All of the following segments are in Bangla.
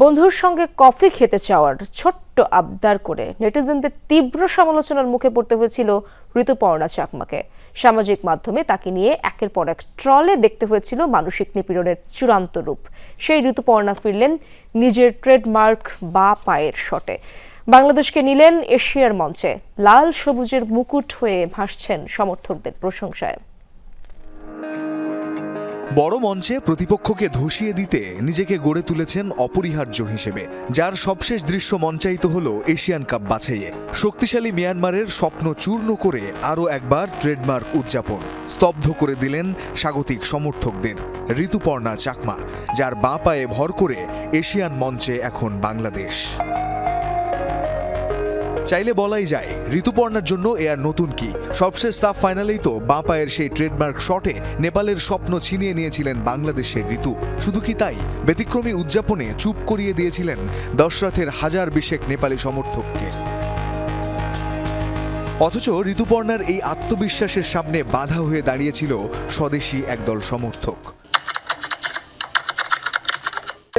বন্ধুর সঙ্গে কফি খেতে চাওয়ার ছোট্ট আবদার করে নেটিজেনদের তীব্র সমালোচনার মুখে পড়তে হয়েছিল ঋতুপর্ণা চাকমাকে। সামাজিক মাধ্যমে তাকে নিয়ে একের পর এক ট্রলে দেখতে হয়েছিল মানসিক নিপীড়নের চূড়ান্ত রূপ। সেই ঋতুপর্ণা ফিরলেন নিজের ট্রেডমার্ক বা পায়ের শটে। বাংলাদেশকে নিলেন এশিয়ার মঞ্চে। লাল সবুজের মুকুট হয়ে ভাসছেন সমর্থকদের প্রশংসায়। বড় মঞ্চে প্রতিপক্ষকে ধসিয়ে দিতে নিজেকে গড়ে তুলেছেন অপরিহার্য হিসেবে, যার সবশেষ দৃশ্য মঞ্চায়িত হল এশিয়ান কাপ বাছাইয়ে। শক্তিশালী মিয়ানমারের স্বপ্ন চূর্ণ করে আরও একবার ট্রেডমার্ক উদযাপন, স্তব্ধ করে দিলেন স্বাগতিক সমর্থকদের ঋতুপর্ণা চাকমা, যার বাঁ পায়ে ভর করে এশিয়ান মঞ্চে এখন বাংলাদেশ। চাইলে বলাই যায়, ঋতুপর্ণার জন্য এ আর নতুন কি? সবশেষ সাফ ফাইনালেই তো বাঁ পায়ের সেই ট্রেডমার্ক শটে নেপালের স্বপ্ন ছিনিয়ে নিয়েছিলেন বাংলাদেশের ঋতু। শুধু কি তাই? ব্যতিক্রমী উদযাপনে চুপ করিয়ে দিয়েছিলেন দশরথের হাজার বিশেক নেপালি সমর্থককে। অথচ ঋতুপর্ণার এই আত্মবিশ্বাসের সামনে বাধা হয়ে দাঁড়িয়েছিল স্বদেশী একদল সমর্থক।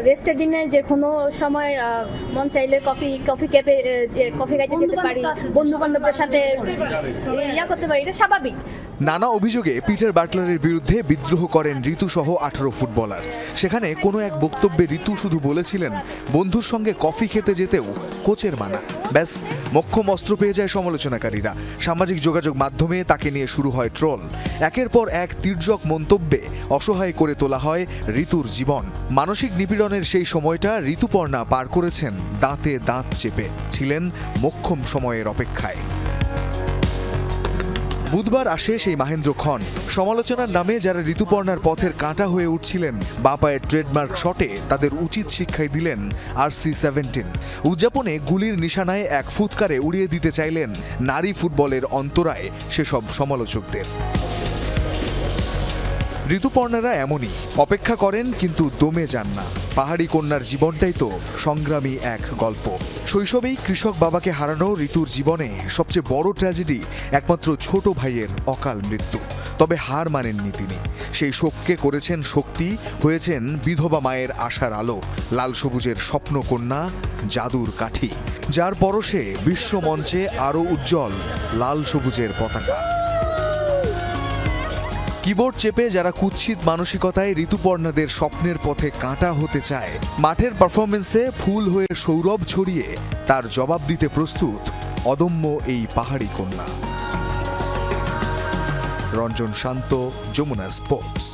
রেস্টের দিনে যে কোনো সময় মন চাইলে কফি কফি ক্যাফে কফি খাইতে যেতে পারি বন্ধু বান্ধবদের সাথে ইয়া করতে পারি, এটা স্বাভাবিক। নানা অভিযোগে পিটার বাটলারের বিরুদ্ধে বিদ্রোহ করেন ঋতু সহ আঠারো ফুটবলার। সেখানে কোনো এক বক্তব্যে ঋতু শুধু বলেছিলেন, বন্ধুর সঙ্গে কফি খেতে যেতেও কোচের মানা। ব্যাস মক্ষম অস্ত্র পেয়ে যায় সমালোচনাকারীরা। সামাজিক যোগাযোগ মাধ্যমে তাকে নিয়ে শুরু হয় ট্রোল। একের পর এক তীর্যক মন্তব্যে অসহায় করে তোলা হয় ঋতুর জীবন। মানসিক নিপীড়নের সেই সময়টা ঋতুপর্ণা পার করেছেন দাঁতে দাঁত চেপে। ছিলেন মক্ষম সময়ের অপেক্ষায়। বুধবার আসে সেই মাহেন্দ্র খন সমালোচনার নামে যারা ঋতুপর্ণার পথের কাঁটা হয়ে উঠছিলেন, বাপায়ের ট্রেডমার্ক শটে তাদের উচিত শিক্ষাই দিলেন আর সি সেভেন্টিন। উদযাপনে গুলির নিশানায় এক ফুৎকারে উড়িয়ে দিতে চাইলেন নারী ফুটবলের অন্তরায় সেসব সমালোচকদের। ঋতুপর্ণারা এমনই, অপেক্ষা করেন কিন্তু দমে যান না। পাহাড়ি কন্যার জীবনটাই তো সংগ্রামী এক গল্প। শৈশবেই কৃষক বাবাকে হারানো ঋতুর জীবনে সবচেয়ে বড় ট্র্যাজেডি একমাত্র ছোট ভাইয়ের অকাল মৃত্যু। তবে হার মানেননি তিনি। সেই শোককে করেছেন শক্তি, হয়েছেন বিধবা মায়ের আশার আলো, লাল সবুজের স্বপ্নকন্যা জাদুর কাঠি। যার পরশে বিশ্বমঞ্চে আরও উজ্জ্বল, লাল সবুজের পতাকা। কিবোর্ড চেপে যারা কুৎসিত মানসিকতায় ঋতুপর্ণাদের স্বপ্নের পথে কাঁটা হতে চায়, মাঠের পারফরমেন্সে ফুল হয়ে সৌরভ ছড়িয়ে তার জবাব দিতে প্রস্তুত অদম্য এই পাহাড়ি কন্যা। রঞ্জন শান্ত, যমুনা স্পোর্টস।